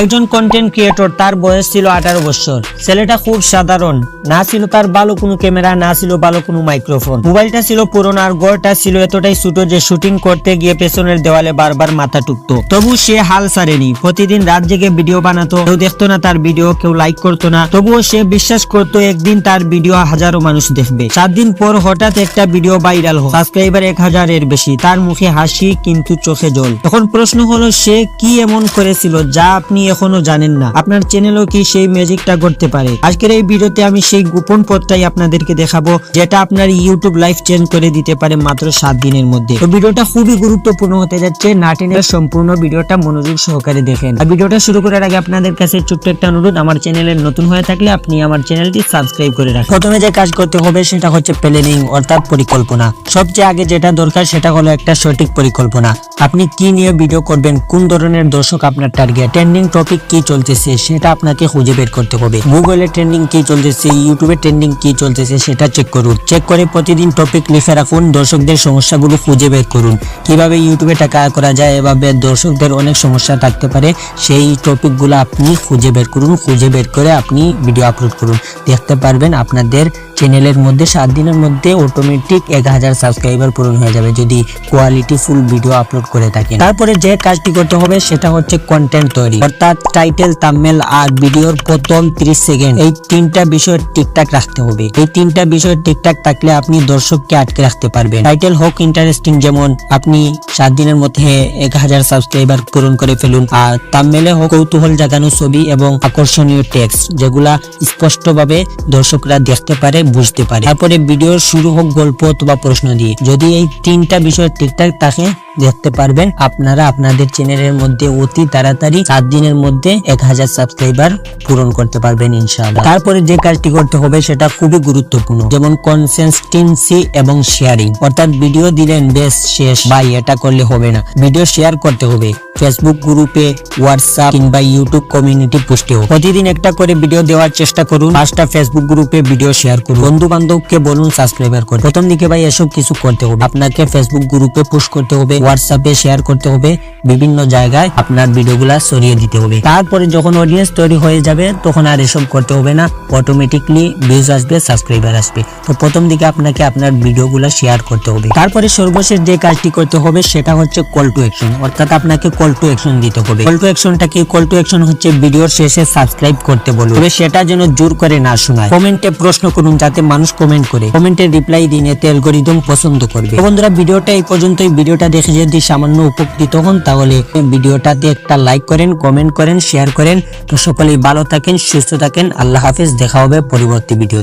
একজন content creator তার বয়স ছিল আঠারো বছর। ছেলেটা খুব সাধারণ। না ছিল তার ভালো কোনো ক্যামেরা, না ছিল ভালো কোনো মাইক্রোফোন মোবাইলটা ছিল পুরনো আর গড়টা ছিল এতটাই ছোট যে শুটিং করতে গিয়ে পেছনের দেওয়ালে বারবার মাথা টুকতো। তবু সে হাল ছাড়েনি। প্রতিদিন রাত জেগে ভিডিও বানাতো। কেউ দেখতো না তার ভিডিও কেউ লাইক করতো না। তবুও সে বিশ্বাস করতো একদিন তার ভিডিও হাজারো মানুষ দেখবে। সাত দিন পর হঠাৎ একটা ভিডিও ভাইরাল হয়। সাবস্ক্রাইবার এক হাজারের বেশি। তার মুখে হাসি, কিন্তু চোখে জল। তখন প্রশ্ন হলো, সে কি এমন করেছিল যা আপনি এখনও জানেন না। আপনার চ্যানেলও কি সেই ম্যাজিকটা করতে পারে? আজকের এই ভিডিওতে আমি সেই গোপন পথটাই আপনাদেরকে দেখাবো, যেটা আপনার ইউটিউব লাইফ চেঞ্জ করে দিতে পারে মাত্র সাত দিনের মধ্যে। তো ভিডিওটা খুবই গুরুত্বপূর্ণ হতে যাচ্ছে নাটিনের সম্পূর্ণ ভিডিওটা মনোযোগ সহকারে দেখেন। আর ভিডিওটা শুরু করার আগে আপনাদের কাছে ছোট্ট একটা অনুরোধ, আমার চ্যানেলের নতুন হয়ে থাকলে আপনি আমার চ্যানেলটি সাবস্ক্রাইব করে রাখুন। প্রথমে যে কাজ করতে হবে সেটা হচ্ছে প্ল্যানিং অর্থাৎ পরিকল্পনা। সবচেয়ে আগে যেটা দরকার সেটা হলো একটা সঠিক পরিকল্পনা। আপনি কি নিয়ে ভিডিও করবেন, কোন ধরনের দর্শক আপনার টার্গেট ট্রেন্ডিং টপিক কি চলতেছে সেটা আপনাকে খুঁজে বের করতে হবে। গুগলে ট্রেন্ডিং কি চলতেছে ইউটিউবে ট্রেন্ডিং কি চলতেছে সেটা চেক করুন। চেক করে প্রতিদিন টপিক লিখে রাখুন, দর্শকদের সমস্যাগুলো খুঁজে বের করুন। কীভাবে ইউটিউবে টাকা করা যায়, এভাবে দর্শকদের অনেক সমস্যা থাকতে পারে, সেই টপিকগুলো আপনি খুঁজে বের করুন, খুঁজে বের করে আপনি ভিডিও আপলোড করুন। দেখতে পারবেন আপনাদের চ্যানেলের মধ্যে সাত দিনের মধ্যে অটোমেটিক এক হাজার সাবস্ক্রাইবার পূরণ হয়ে যাবে। যদি কোয়ালিটি ফুল ভিডিও আপলোড করে থাকেন। তারপরে যে কাজটি করতে হবে সেটা হচ্ছে কন্টেন্ট তৈরি। অর্থাৎ টাইটেল তামেল আর ভিডিওর প্রথম 30 সেকেন্ড এই তিনটা বিষয় ঠিকঠাক রাখতে হবে। এই তিনটা বিষয় ঠিকঠাক থাকলে আপনি দর্শককে আটকে রাখতে পারবেন। টাইটেল হোক ইন্টারেস্টিং যেমন আপনি সাত দিনের মধ্যে এক হাজার সাবস্ক্রাইবার পূরণ করে ফেলুন আর তামেলে হোক কৌতূহল জাগানো ছবি এবং আকর্ষণীয় টেক্সট যেগুলা স্পষ্টভাবে দর্শকরা দেখতে পারে, বুঝতে পারে। তারপরে ভিডিও শুরু হোক গল্প অথবা প্রশ্ন দিয়ে। যদি এই তিনটা বিষয় ঠিকঠাক থাকে দেখতে পারবেন। আপনারা আপনাদের চ্যানেলের মধ্যে অতি তাড়াতাড়ি সাত দিনের মধ্যে এক হাজার সাবস্ক্রাইবার পূরণ করতে পারবেন ইনশাআল্লাহ। তারপরে যে কাজটি করতে হবে সেটা খুবই গুরুত্বপূর্ণ, যেমন কনসেন্সটেন্সি এবং শেয়ারিং অর্থাৎ ভিডিও দিলেন, বেশ শেষ। ভাই, এটা করলে হবে না। ভিডিও শেয়ার করতে হবে। ফেসবুক গ্রুপে হোয়াটসঅ্যাপ কিংবা ইউটিউব কমিউনিটি পোস্টেও প্রতিদিন একটা করে ভিডিও দেওয়ার চেষ্টা করুন। পাঁচটা ফেসবুক গ্রুপে ভিডিও শেয়ার করুন। বন্ধু বান্ধবকে বলুন সাবস্ক্রাইবার করুন। প্রথম দিকে ভাই, এসব কিছু করতে হবে। আপনাকে ফেসবুক গ্রুপে পোস্ট করতে হবে। হোয়াটসঅ্যাপে শেয়ার করতে হবে, বিভিন্ন জায়গায় আপনার ভিডিওগুলা ছড়িয়ে দিতে হবে। তারপরে যখন অডিয়েন্স তৈরি হয়ে যাবে, তখন আর এসব করতে হবে না। অটোমেটিকলি ভিউজ আসবে সাবস্ক্রাইবার আসবে। তো প্রথম দিকে আপনাকে আপনার ভিডিওগুলো শেয়ার করতে হবে। তারপরে সর্বশেষ যে কাজটি করতে হবে, সেটা হচ্ছে কল টু অ্যাকশন অর্থাৎ আপনাকে কল টু অ্যাকশন দিতে হবে। কল টু অ্যাকশনটা কি? কল টু অ্যাকশন হচ্ছে ভিডিওর শেষে সাবস্ক্রাইব করতে বলুন। তবে সেটা যেন জোর করে না শোনায়। কমেন্টে প্রশ্ন করুন, যাতে মানুষ কমেন্ট করে। কমেন্টে রিপ্লাই দিন এতে অ্যালগোরিদম পছন্দ করবে। বন্ধুরা, ভিডিওটা এই পর্যন্তই। ভিডিওটা দেখে যদি সামান্য উপকৃত হন, তাহলে ভিডিওটাতে একটা লাইক করেন কমেন্ট করেন শেয়ার করেন। তো সকলেই ভালো থাকেন, সুস্থ থাকেন। আল্লাহ হাফিজ, দেখা হবে পরবর্তী ভিডিও